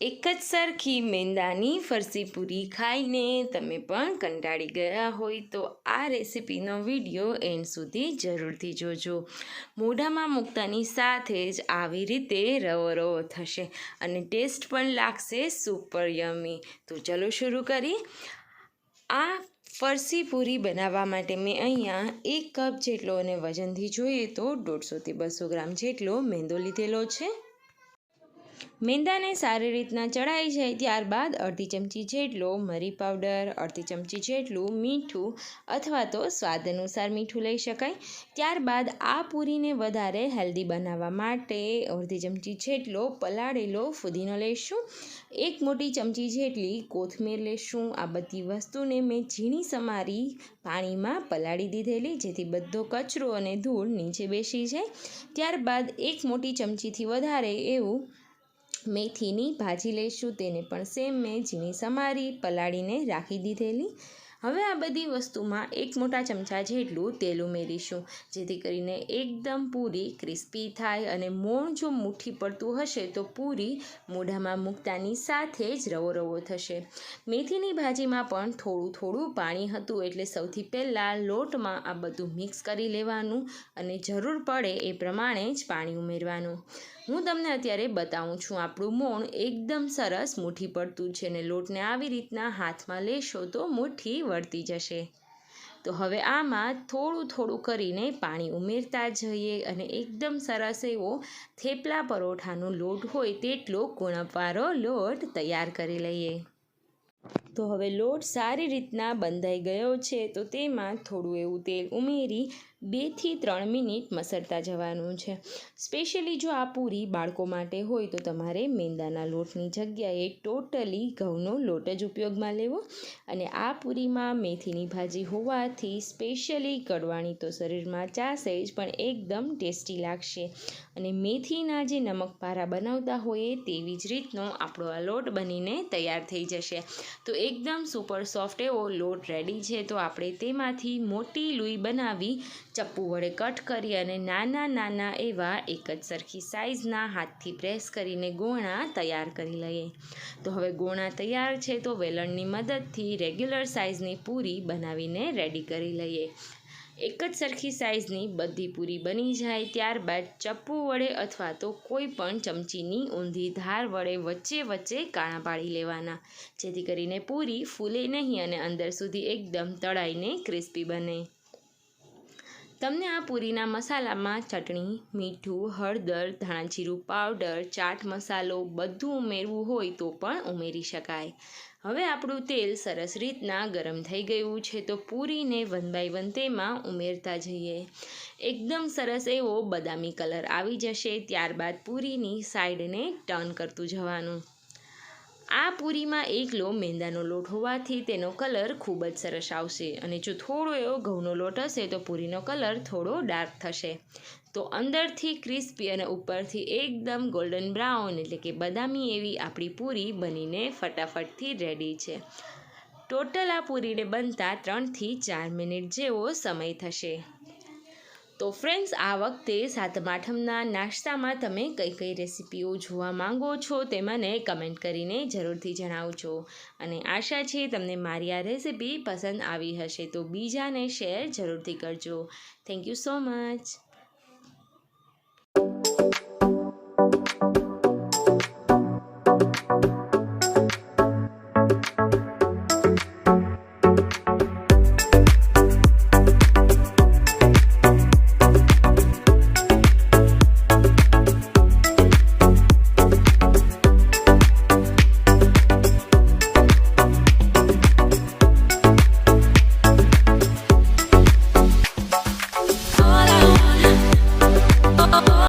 એક જ સરખી મેંદાની ફરસી પૂરી ખાઈને તમે પણ કંટાળી ગયા હોય તો આ રેસીપીનો વીડિયો એન્ડ સુધી જરૂરથી જોજો. મોઢામાં મૂકતાની સાથે જ આવી રીતે રવો રવો થશે અને ટેસ્ટ પણ લાગશે સુપર યમી. તો ચલો શરૂ કરી આ ફરસી પૂરી બનાવવા માટે મેં અહીંયા એક કપ જેટલો અને વજનથી જોઈએ તો દોઢસોથી બસો ગ્રામ જેટલો મેંદો લીધેલો છે. મેંદાને સારી રીતના ચડાઈ જાય ત્યારબાદ અડધી ચમચી જેટલો મરી પાવડર, અડધી ચમચી જેટલું મીઠું અથવા તો સ્વાદ અનુસાર મીઠું લઈ શકાય. ત્યારબાદ આ પૂરીને વધારે હેલ્ધી બનાવવા માટે અડધી ચમચી જેટલો પલાળેલો ફુદીનો લઈશું. એક મોટી ચમચી જેટલી કોથમીર લેશું આ બધી વસ્તુને મેં ઝીણી સમારી પાણીમાં પલાળી દીધેલી, જેથી બધો કચરો અને ધૂળ નીચે બેસી જાય. ત્યારબાદ એક મોટી ચમચીથી વધારે એવું મેથીની ભાજી લઈશું તેને પણ સેમ મેં ઝીણી સમારી પલાળીને રાખી દીધેલી. હવે આ બધી વસ્તુમાં એક મોટા ચમચા જેટલું તેલ ઉમેરીશું, જેથી કરીને એકદમ પૂરી ક્રિસ્પી થાય અને મોણ જો મુઠ્ઠી પડતું હશે તો પૂરી મોઢામાં મૂકતાની સાથે જ રવો રવો થશે. મેથીની ભાજીમાં પણ થોડું થોડું પાણી હતું એટલે સૌથી પહેલાં લોટમાં આ બધું મિક્સ કરી લેવાનું અને જરૂર પડે એ પ્રમાણે જ પાણી ઉમેરવાનું. હું તમને અત્યારે બતાવું છું આપણું મોણ એકદમ સરસ મુઠ્ઠી પડતું છે ને લોટને આવી રીતના હાથમાં લેશો તો મુઠ્ઠી વળતી જશે. તો હવે આમાં થોડું થોડું કરીને પાણી ઉમેરતા જઈએ અને એકદમ સરસ એવો થેપલા પરોઠાનો લોટ હોય તેટલો ગુણપવારો લોટ તૈયાર કરી લઈએ. તો હવે લોટ સારી રીતના બંધાઈ ગયો છે, તો તેમાં થોડું એવું તેલ ઉમેરી બેથી ત્રણ મિનિટ મસરતા જવાનું છે. સ્પેશિયલી જો આ પૂરી બાળકો માટે હોય, તો તમારે મેંદાના લોટની જગ્યાએ ટોટલી ઘઉંનો લોટ જ ઉપયોગમાં લેવો અને આ પૂરીમાં મેથીની ભાજી હોવાથી સ્પેશિયલી કડવાણી તો શરીરમાં ચાસે જ, પણ એકદમ ટેસ્ટી લાગશે. અને મેથીના જે નમકપારા બનાવતા હોઈએ તેવી જ રીતનો આપણો આ લોટ બનીને તૈયાર થઈ જશે. તો એકદમ સુપર સોફ્ટ એવો લોટ રેડી છે, તો આપણે તેમાંથી મોટી લૂઈ બનાવી, ચપ્પુ વડે કટ કરી અને નાના નાના એવા એક જ સરખી સાઇઝના હાથથી પ્રેસ કરીને ગોણા તૈયાર કરી લઈએ. તો હવે ગોણા તૈયાર છે, તો વેલણની મદદથી રેગ્યુલર સાઇઝની પૂરી બનાવીને રેડી કરી લઈએ. એક જ સરખી સાઇઝની બધી પૂરી બની જાય ત્યારબાદ ચપ્પુ વડે અથવા તો કોઈ પણ ચમચીની ઊંધી ધાર વડે વચ્ચે વચ્ચે કાણા પાડી લેવાના. જેથી કરીને પૂરી ફૂલે નહીં અને અંદર સુધી એકદમ તળાઈને ક્રિસ્પી બને. તમને આ પૂરીના મસાલામાં ચટણી, મીઠું, હળદર, ધાણાજીરું, પાવડર, ચાટ મસાલો બધું ઉમેરવું હોય તો પણ ઉમેરી શકાય. હવે આપણું તેલ સરસ રીતના ગરમ થઈ ગયું છે તો પૂરીને વન બાય વન તેમાં ઉમેરતા જઈએ. એકદમ સરસ એવો બદામી કલર આવી જશે, ત્યારબાદ પૂરીની સાઈડને ટર્ન કરતું જવાનું. આ પૂરીમાં એકલો મેંદાનો લોટ હોવાથી તેનો કલર ખૂબ જ સરસ આવશે અને જો થોડો એવો ઘઉંનો લોટ હશે તો પૂરીનો કલર થોડો ડાર્ક થશે. તો અંદરથી ક્રિસ્પી અને ઉપરથી એકદમ ગોલ્ડન બ્રાઉન એટલે કે બદામી એવી આપણી પૂરી બનીને ફટાફટથી રેડી છે. ટોટલ આ પૂરીને બનતા ત્રણથી ચાર મિનિટ જેવો સમય થશે. તો ફ્રેન્ડ્સ આ વખતે સાતમ આઠમના નાસ્તામાં તમે કઈ કઈ રેસીપીઓ જોવા માંગો છો તે મને કમેન્ટ કરીને જરૂરથી જણાવજો. અને આશા છે તમને મારી આ રેસીપી પસંદ આવી હશે તો બીજાને શેર જરૂરથી કરજો. Thank you so much